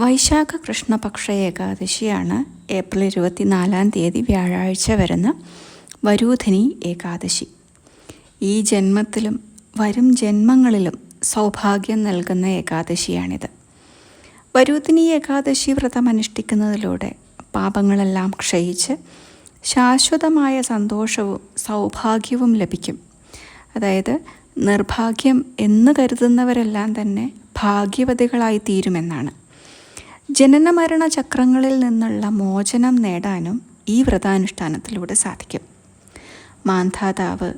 വൈശാഖ കൃഷ്ണപക്ഷ ഏകാദശിയാണ് April ഇരുപത്തിനാലാം തീയതി വ്യാഴാഴ്ച വരുന്ന വരൂധനി ഏകാദശി. ഈ ജന്മത്തിലും വരും ജന്മങ്ങളിലും സൗഭാഗ്യം നൽകുന്ന ഏകാദശിയാണിത്. വരൂധനി ഏകാദശി വ്രതം അനുഷ്ഠിക്കുന്നതിലൂടെ പാപങ്ങളെല്ലാം ക്ഷയിച്ച് ശാശ്വതമായ സന്തോഷവും സൗഭാഗ്യവും ലഭിക്കും. അതായത് നിർഭാഗ്യം എന്ന് കരുതുന്നവരെല്ലാം തന്നെ ഭാഗ്യവതികളായി തീരുമെന്നാണ്. ജനന മരണ ചക്രങ്ങളിൽ നിന്നുള്ള മോചനം നേടാനും ഈ വ്രതാനുഷ്ഠാനത്തിലൂടെ സാധിക്കും. മാന്ധാതാവ്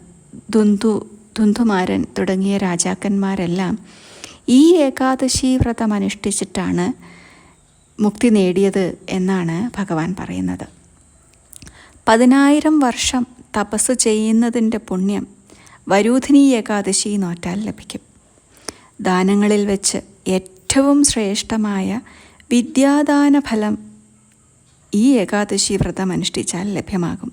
ദുന്തു ദുന്ദുമാരൻ തുടങ്ങിയ രാജാക്കന്മാരെല്ലാം ഈ ഏകാദശി വ്രതം അനുഷ്ഠിച്ചിട്ടാണ് മുക്തി നേടിയത് എന്നാണ് ഭഗവാൻ പറയുന്നത്. പതിനായിരം വർഷം തപസ് ചെയ്യുന്നതിന്റെ പുണ്യം വരൂധിനി ഏകാദശി നോറ്റാൽ ലഭിക്കും. ദാനങ്ങളിൽ വെച്ച് ഏറ്റവും ശ്രേഷ്ഠമായ വിദ്യാദാന ഫലം ഈ ഏകാദശി വ്രതം അനുഷ്ഠിച്ചാൽ ലഭ്യമാകും.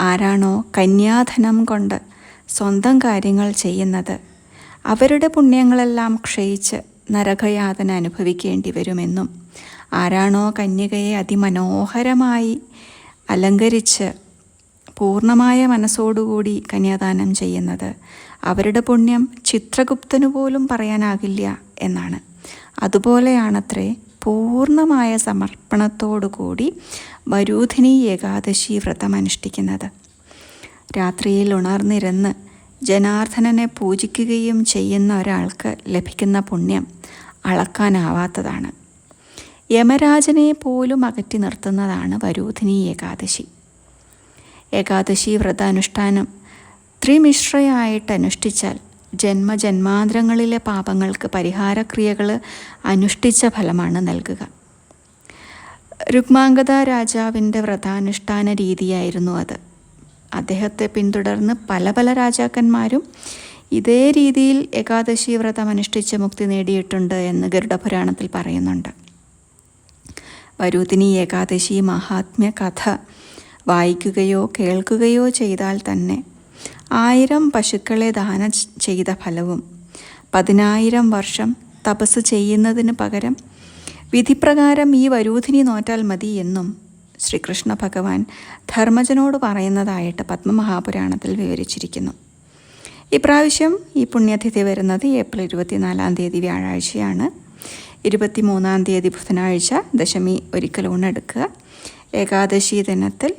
ആരാണോ കന്യാധനം കൊണ്ട് സ്വന്തം കാര്യങ്ങൾ ചെയ്യുന്നത് അവരുടെ പുണ്യങ്ങളെല്ലാം ക്ഷയിച്ച് നരകയാതന അനുഭവിക്കേണ്ടി വരുമെന്നും ആരാണോ കന്യകയെ അതിമനോഹരമായി അലങ്കരിച്ച് പൂർണമായ മനസ്സോടുകൂടി കന്യാദാനം ചെയ്യുന്നത് അവരുടെ പുണ്യം ചിത്രഗുപ്തനു പോലും പറയാനാകില്ല എന്നാണ്. അതുപോലെയാണത്രേ പൂർണമായ സമർപ്പണത്തോടുകൂടി വരൂധിനി ഏകാദശി വ്രതം അനുഷ്ഠിക്കുന്നത്. രാത്രിയിൽ ഉണർന്നിരുന്ന് ജനാർദ്ദനനെ പൂജിക്കുകയും ചെയ്യുന്ന ഒരാൾക്ക് ലഭിക്കുന്ന പുണ്യം അളക്കാനാവാത്തതാണ്. യമരാജനെ പോലും അകറ്റി നിർത്തുന്നതാണ് വരൂധിനി ഏകാദശി. ഏകാദശി വ്രതാനുഷ്ഠാനം ത്രിമിശ്രയായിട്ട് അനുഷ്ഠിച്ചാൽ ജന്മജന്മാന്തരങ്ങളിലെ പാപങ്ങൾക്ക് പരിഹാരക്രിയകൾ അനുഷ്ഠിച്ച ഫലമാണ് നൽകുക. രുക്മാംഗത രാജാവിന്റെ വ്രതാനുഷ്ഠാന രീതിയായിരുന്നു അത്. അദ്ദേഹത്തെ പിന്തുടർന്ന് പല പല രാജാക്കന്മാരും ഇതേ രീതിയിൽ ഏകാദശി വ്രതം അനുഷ്ഠിച്ച് മുക്തി നേടിയിട്ടുണ്ട് എന്ന് ഗരുഡപുരാണത്തിൽ പറയുന്നുണ്ട്. വരൂതിനി ഏകാദശി മഹാത്മ്യ കഥ വായിക്കുകയോ കേൾക്കുകയോ ചെയ്താൽ തന്നെ ആയിരം പശുക്കളെ ദാനം ചെയ്ത ഫലവും പതിനായിരം വർഷം തപസ് ചെയ്യുന്നതിന് പകരം വിധിപ്രകാരം ഈ വരൂധിനി നോറ്റാൽ മതി എന്നും ശ്രീകൃഷ്ണ ഭഗവാൻ ധർമ്മജനോട് പറയുന്നതായിട്ട് പത്മമഹാപുരാണത്തിൽ വിവരിച്ചിരിക്കുന്നു. ഇപ്രാവശ്യം ഈ പുണ്യതിഥി വരുന്നത് ഏപ്രിൽ ഇരുപത്തിനാലാം തീയതി വ്യാഴാഴ്ചയാണ്. ഇരുപത്തിമൂന്നാം തീയതി ബുധനാഴ്ച ദശമി ഒരിക്കൽ ഊണെടുക്കുക. ഏകാദശി ദിനത്തിൽ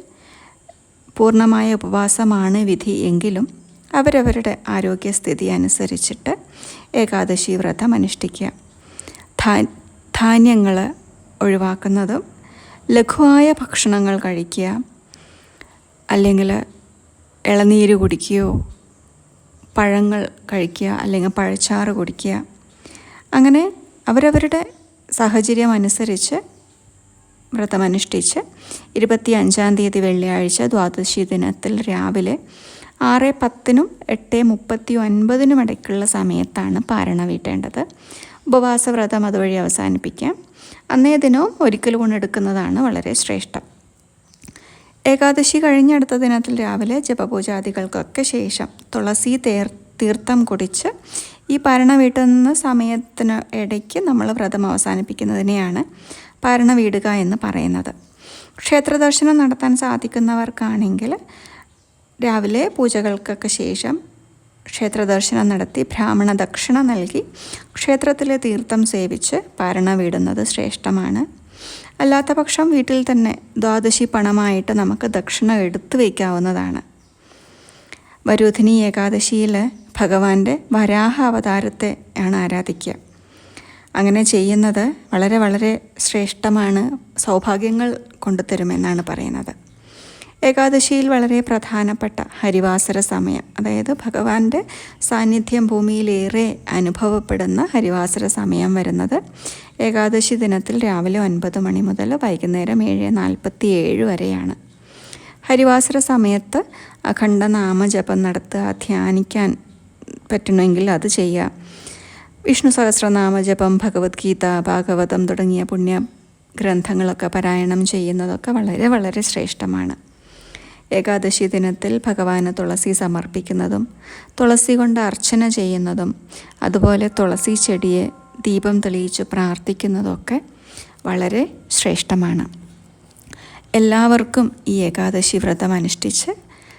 പൂർണമായ ഉപവാസമാണ് വിധി എങ്കിലും അവരവരുടെ ആരോഗ്യസ്ഥിതി അനുസരിച്ചിട്ട് ഏകാദശി വ്രതം അനുഷ്ഠിക്കുക. ധാന്യങ്ങൾ ഒഴിവാക്കുന്നതും ലഘുവായ ഭക്ഷണങ്ങൾ കഴിക്കുക. അല്ലെങ്കിൽ ഇളനീര് കുടിക്കുകയോ പഴങ്ങൾ കഴിക്കുക അല്ലെങ്കിൽ പഴച്ചാറ് കുടിക്കുക. അങ്ങനെ അവരവരുടെ സാഹചര്യം അനുസരിച്ച് വ്രതമനുഷ്ഠിച്ച് ഇരുപത്തി അഞ്ചാം തീയതി വെള്ളിയാഴ്ച ദ്വാദശി ദിനത്തിൽ രാവിലെ ആറ് പത്തിനും എട്ട് മുപ്പത്തി ഒൻപതിനും ഇടയ്ക്കുള്ള സമയത്താണ് പാരണ വീട്ടേണ്ടത്. ഉപവാസ വ്രതം അതുവഴി അവസാനിപ്പിക്കാം. അന്നേ ദിനവും ഒരിക്കൽ കൊണ്ടെടുക്കുന്നതാണ് വളരെ ശ്രേഷ്ഠം. ഏകാദശി കഴിഞ്ഞടുത്ത ദിനത്തിൽ രാവിലെ ജപപൂജാദികൾക്കൊക്കെ ശേഷം തുളസി തേർ തീർത്ഥം കുടിച്ച് ഈ പാരണ വീട്ടുന്ന സമയത്തിന് ഇടയ്ക്ക് നമ്മൾ വ്രതം അവസാനിപ്പിക്കുന്നതിനെയാണ് പാരണ വീടുക എന്ന് പറയുന്നത്. ക്ഷേത്രദർശനം നടത്താൻ സാധിക്കുന്നവർക്കാണെങ്കിൽ രാവിലെ പൂജകൾക്കൊക്കെ ശേഷം ക്ഷേത്രദർശനം നടത്തി ബ്രാഹ്മണ ദക്ഷിണ നൽകി ക്ഷേത്രത്തിലെ തീർത്ഥം സേവിച്ച് പാരണ വീടുന്നത് ശ്രേഷ്ഠമാണ്. അല്ലാത്ത പക്ഷം വീട്ടിൽ തന്നെ ദ്വാദശി പണമായിട്ട് നമുക്ക് ദക്ഷിണ എടുത്തു വയ്ക്കാവുന്നതാണ്. വരൂധിനി ഏകാദശിയിൽ ഭഗവാന്റെ വരാഹ അവതാരത്തെ ആണ് ആരാധിക്കുക. അങ്ങനെ ചെയ്യുന്നത് വളരെ വളരെ ശ്രേഷ്ഠമാണ് സൗഭാഗ്യങ്ങൾ കൊണ്ടുതരുമെന്നാണ് പറയുന്നത്. ഏകാദശിയിൽ വളരെ പ്രധാനപ്പെട്ട ഹരിവാസര സമയം അതായത് ഭഗവാന്റെ സാന്നിധ്യം ഭൂമിയിലേറെ അനുഭവപ്പെടുന്ന ഹരിവാസര സമയം വരുന്നത് ഏകാദശി ദിനത്തിൽ രാവിലെ ഒൻപത് മണി മുതൽ വൈകുന്നേരം ഏഴ് നാൽപ്പത്തി ഏഴ് വരെയാണ്. ഹരിവാസര സമയത്ത് അഖണ്ഡ നാമജപം നടത്തുക ധ്യാനിക്കാൻ പറ്റണമെങ്കിൽ അത് ചെയ്യുക. വിഷ്ണു സഹസ്രനാമജപം ഭഗവത്ഗീത ഭാഗവതം തുടങ്ങിയ പുണ്യ ഗ്രന്ഥങ്ങളൊക്കെ പാരായണം ചെയ്യുന്നതൊക്കെ വളരെ വളരെ ശ്രേഷ്ഠമാണ്. ഏകാദശി ദിനത്തിൽ ഭഗവാന് തുളസി സമർപ്പിക്കുന്നതും തുളസി കൊണ്ട് അർച്ചന ചെയ്യുന്നതും അതുപോലെ തുളസി ചെടിയെ ദീപം തെളിയിച്ച് പ്രാർത്ഥിക്കുന്നതൊക്കെ വളരെ ശ്രേഷ്ഠമാണ്. എല്ലാവർക്കും ഈ ഏകാദശി വ്രതം അനുഷ്ഠിച്ച്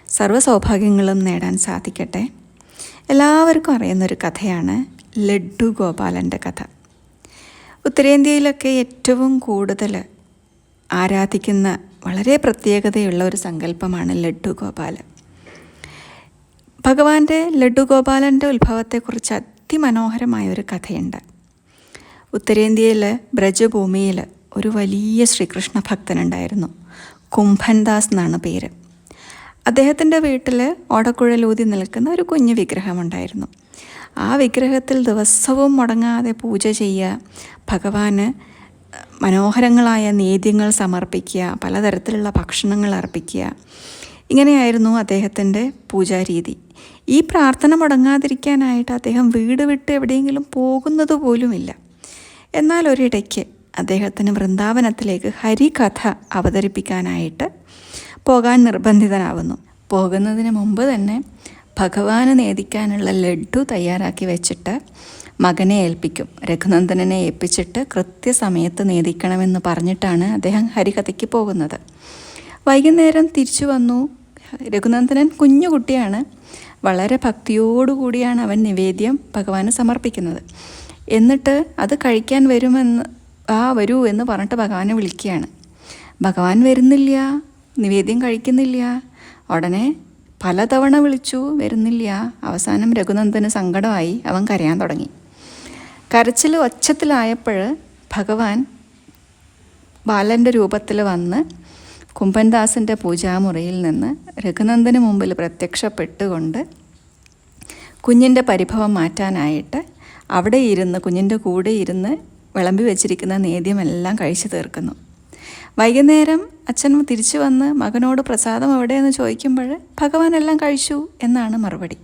സർവസൗഭാഗ്യങ്ങളും നേടാൻ സാധിക്കട്ടെ. എല്ലാവർക്കും അറിയുന്നൊരു കഥയാണ് ലഡ്ഡു ഗോപാലന്റെ കഥ. ഉത്തരേന്ത്യയിലൊക്കെ ഏറ്റവും കൂടുതൽ ആരാധിക്കുന്ന വളരെ പ്രത്യേകതയുള്ള ഒരു സങ്കല്പമാണ് ലഡ്ഡു ഗോപാലൻ. ഭഗവാന്റെ ലഡ്ഡു ഗോപാലന്റെ ഉത്ഭവത്തെക്കുറിച്ച് അതിമനോഹരമായ ഒരു കഥയുണ്ട്. ഉത്തരേന്ത്യയിൽ ബ്രജഭൂമിയിൽ ഒരു വലിയ ശ്രീകൃഷ്ണ ഭക്തനുണ്ടായിരുന്നു. കുംഭൻദാസ് എന്നാണ് പേര്. അദ്ദേഹത്തിന്റെ വീട്ടിൽ ഓടക്കുഴലൂതി നിൽക്കുന്ന ഒരു കുഞ്ഞു വിഗ്രഹമുണ്ടായിരുന്നു. ആ വിഗ്രഹത്തിൽ ദിവസവും മുടങ്ങാതെ പൂജ ചെയ്യുക. ഭഗവാന് മനോഹരങ്ങളായ നേദ്യങ്ങൾ സമർപ്പിക്കുക പലതരത്തിലുള്ള ഭക്ഷണങ്ങൾ അർപ്പിക്കുക. ഇങ്ങനെയായിരുന്നു അദ്ദേഹത്തിന്റെ പൂജാരീതി. ഈ പ്രാർത്ഥന മുടങ്ങാതിരിക്കാനായിട്ട് അദ്ദേഹം വീട് വിട്ട് എവിടെയെങ്കിലും പോകുന്നത് പോലുമില്ല. എന്നാൽ ഒരിടയ്ക്ക് അദ്ദേഹത്തിന് വൃന്ദാവനത്തിലേക്ക് ഹരികഥ അവതരിപ്പിക്കാനായിട്ട് പോകാൻ നിർബന്ധിതനാവുന്നു. പോകുന്നതിന് മുമ്പ് തന്നെ ഭഗവാന് നേദിക്കാനുള്ള ലഡ്ഡു തയ്യാറാക്കി വെച്ചിട്ട് മകനെ ഏൽപ്പിക്കും. രഘുനന്ദനെ ഏൽപ്പിച്ചിട്ട് കൃത്യസമയത്ത് നേദിക്കണമെന്ന് പറഞ്ഞിട്ടാണ് അദ്ദേഹം ഹരികഥയ്ക്ക് പോകുന്നത്. വൈകുന്നേരം തിരിച്ചു വന്നു. രഘുനന്ദനൻ കുഞ്ഞു കുട്ടിയാണ് വളരെ ഭക്തിയോടുകൂടിയാണ് അവൻ നിവേദ്യം ഭഗവാന് സമർപ്പിക്കുന്നത്. എന്നിട്ട് അത് കഴിക്കാൻ വരുമെന്ന് ആ വരൂ എന്ന് പറഞ്ഞിട്ട് ഭഗവാനെ വിളിക്കുകയാണ്. ഭഗവാൻ വരുന്നില്ല. നിവേദ്യം കഴിക്കുന്നില്ല. ഉടനെ പലതവണ വിളിച്ചു വരുന്നില്ല. അവസാനം രഘുനന്ദന് സങ്കടമായി അവൻ കരയാൻ തുടങ്ങി. കരച്ചിൽ ഒച്ചത്തിലായപ്പോൾ ഭഗവാൻ ബാലന്റെ രൂപത്തിൽ വന്ന് കുംഭൻദാസിന്റെ പൂജാമുറിയിൽ നിന്ന് രഘുനന്ദന് മുമ്പിൽ പ്രത്യക്ഷപ്പെട്ടുകൊണ്ട് കുഞ്ഞിന്റെ പരിഭവം മാറ്റാനായിട്ട് അവിടെ ഇരുന്ന് കുഞ്ഞിന്റെ കൂടെ ഇരുന്ന് വിളമ്പി വെച്ചിരിക്കുന്ന നേദ്യമെല്ലാം കഴിച്ചു തീർക്കുന്നു. വൈകുന്നേരം അച്ഛൻ തിരിച്ചു വന്ന് മകനോട് പ്രസാദം എവിടെയെന്ന് ചോദിക്കുമ്പോൾ ഭഗവാൻ എല്ലാം കഴിച്ചു എന്നാണ് മറുപടി.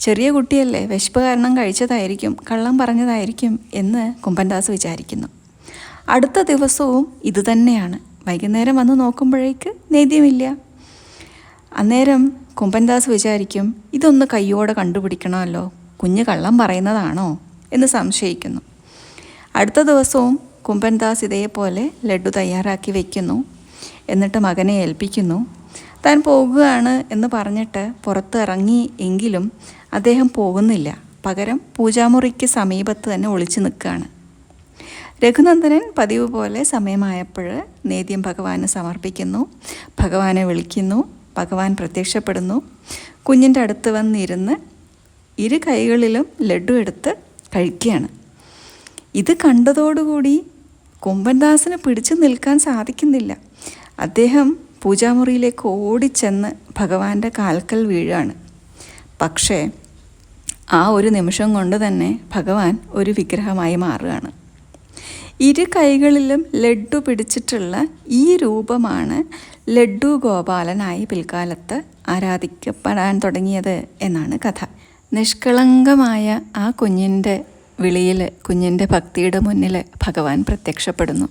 ചെറിയ കുട്ടിയല്ലേ വിശപ്പ് കാരണം കഴിച്ചതായിരിക്കും കള്ളം പറഞ്ഞതായിരിക്കും എന്ന് കുമ്പൻദാസ് വിചാരിക്കുന്നു. അടുത്ത ദിവസവും ഇതുതന്നെയാണ് വൈകുന്നേരം വന്ന് നോക്കുമ്പോഴേക്ക് നേദ്യമില്ല. അന്നേരം കുമ്പൻദാസ് വിചാരിക്കും ഇതൊന്ന് കയ്യോടെ കണ്ടുപിടിക്കണമല്ലോ. കുഞ്ഞ് കള്ളം പറയുന്നതാണോ? എന്ന് സംശയിക്കുന്നു. അടുത്ത ദിവസവും കുമ്പൻദാസ് ഇതേപോലെ ലഡ്ഡു തയ്യാറാക്കി വയ്ക്കുന്നു എന്നിട്ട് മകനെ ഏൽപ്പിക്കുന്നു. താൻ പോകുകയാണ് എന്ന് പറഞ്ഞിട്ട് പുറത്ത് ഇറങ്ങി എങ്കിലും അദ്ദേഹം പോകുന്നില്ല. പകരം പൂജാമുറിക്ക് സമീപത്ത് തന്നെ ഒളിച്ചു നിൽക്കുകയാണ്. രഘുനന്ദനൻ പതിവ് പോലെ സമയമായപ്പോൾ നേദ്യം ഭഗവാന് സമർപ്പിക്കുന്നു. ഭഗവാനെ വിളിക്കുന്നു. ഭഗവാൻ പ്രത്യക്ഷപ്പെടുന്നു. കുഞ്ഞിന്റെ അടുത്ത് വന്നിരുന്ന് ഇരു കൈകളിലും ലഡു എടുത്ത് കഴിക്കുകയാണ്. ഇത് കണ്ടതോടുകൂടി കുമ്പൻദാസിന് പിടിച്ചു നിൽക്കാൻ സാധിക്കുന്നില്ല. അദ്ദേഹം പൂജാമുറിയിലേക്ക് ഓടിച്ചെന്ന് ഭഗവാന്റെ കാൽക്കൽ വീഴാണ്. പക്ഷേ ആ ഒരു നിമിഷം കൊണ്ട് തന്നെ ഭഗവാൻ ഒരു വിഗ്രഹമായി മാറുകയാണ്. ഇരു കൈകളിലും ലഡ്ഡു പിടിച്ചിട്ടുള്ള ഈ രൂപമാണ് ലഡ്ഡു ഗോപാലനായി പിൽക്കാലത്ത് ആരാധിക്കപ്പെടാൻ തുടങ്ങിയത് എന്നാണ് കഥ. നിഷ്കളങ്കമായ ആ കുഞ്ഞിന്റെ വിളിയിൽ കുഞ്ഞിന്റെ ഭക്തിയുടെ മുന്നിൽ ഭഗവാൻ പ്രത്യക്ഷപ്പെടുന്നു.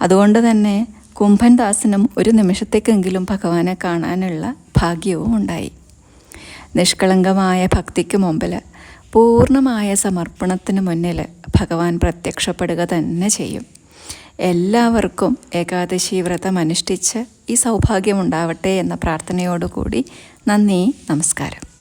അതുകൊണ്ട് തന്നെ കുംഭൻദാസിനും ഒരു നിമിഷത്തേക്കെങ്കിലും ഭഗവാനെ കാണാനുള്ള ഭാഗ്യവും ഉണ്ടായി. നിഷ്കളങ്കമായ ഭക്തിക്ക് മുമ്പിൽ പൂർണമായ സമർപ്പണത്തിന് മുന്നിൽ ഭഗവാൻ പ്രത്യക്ഷപ്പെടുക തന്നെ ചെയ്യും. എല്ലാവർക്കും ഏകാദശി വ്രതം അനുഷ്ഠിച്ച് ഈ സൗഭാഗ്യമുണ്ടാവട്ടെ എന്ന പ്രാർത്ഥനയോടുകൂടി നന്ദി നമസ്കാരം.